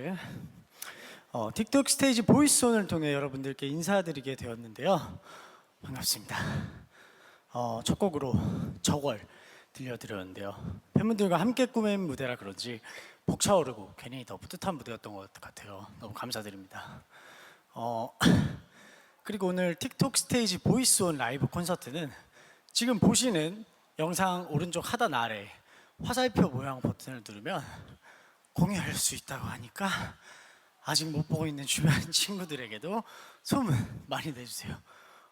네. 어, 틱톡 스테이지 보이스온을 통해 여러분들께 인사드리게 되었는데요. 반갑습니다. 어, 첫 곡으로 저걸 들려드렸는데요. 팬분들과 함께 꾸민 무대라 그런지 벅차오르고 괜히 더 뿌듯한 무대였던 것 같아요. 너무 감사드립니다. 어, 그리고 오늘 틱톡 스테이지 보이스온 라이브 콘서트는 지금 보시는 영상 오른쪽 하단 아래 화살표 모양 버튼을 누르면 공유할 수 있다고 하니까 아직 못 보고 있는 주변 친구들에게도 소문 많이 내주세요.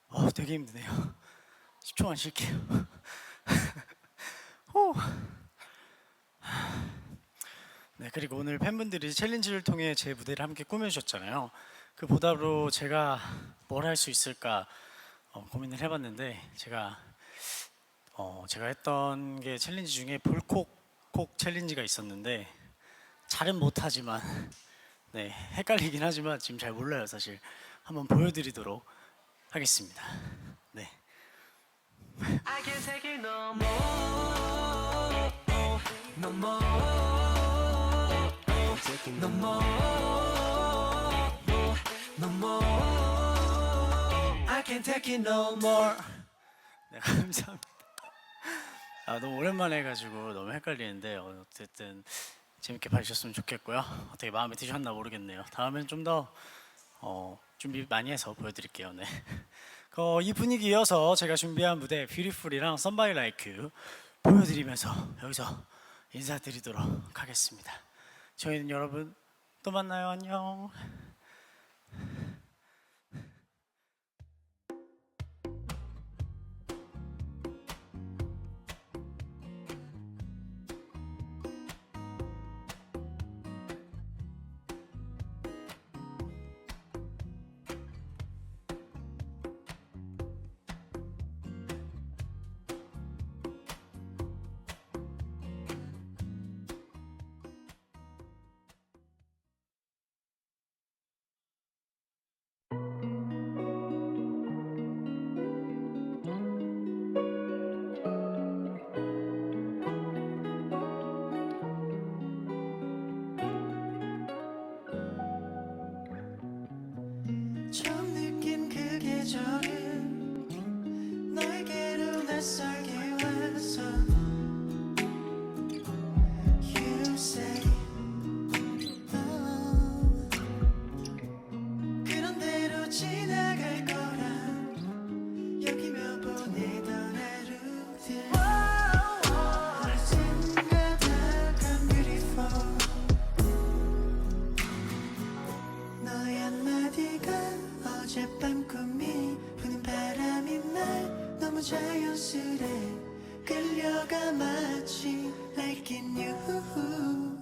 어, 되게 힘드네요. 10초만 쉴게요. 호. 네, 그리고 오늘 팬분들이 챌린지를 통해 제 무대를 함께 꾸며주셨잖아요. 그 보답으로 제가 뭘 할 수 있을까 어, 고민을 해봤는데 제가 어, 제가 했던 게 챌린지 중에 불콕콕 챌린지가 있었는데 잘은 못하지만 네 헷갈리긴 하지만 지금 잘 몰라요 사실 한번 보여드리도록 하겠습니다. 네. 네, 감사합니다. 아, 너무 오랜만에 해가지고 너무 헷갈리는데 어, 어쨌든 재밌게 봐주셨으면 좋겠고요. 어떻게 마음에 드셨나 모르겠네요. 다음엔 좀더 어, 준비 많이 해서 보여드릴게요. 네. 어, 이 분위기 이어서 제가 준비한 무대 뷰티풀이랑 썸바이 라이크 보여드리면서 여기서 인사드리도록 하겠습니다. 저희는 여러분 또 만나요. 안녕. 그계 자연스레 끌려가 마치 like in you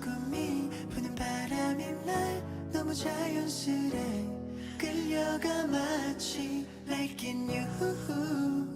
꿈이 부는 바람이 날 너무 자연스레 끌려가 마치 like in you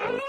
어둠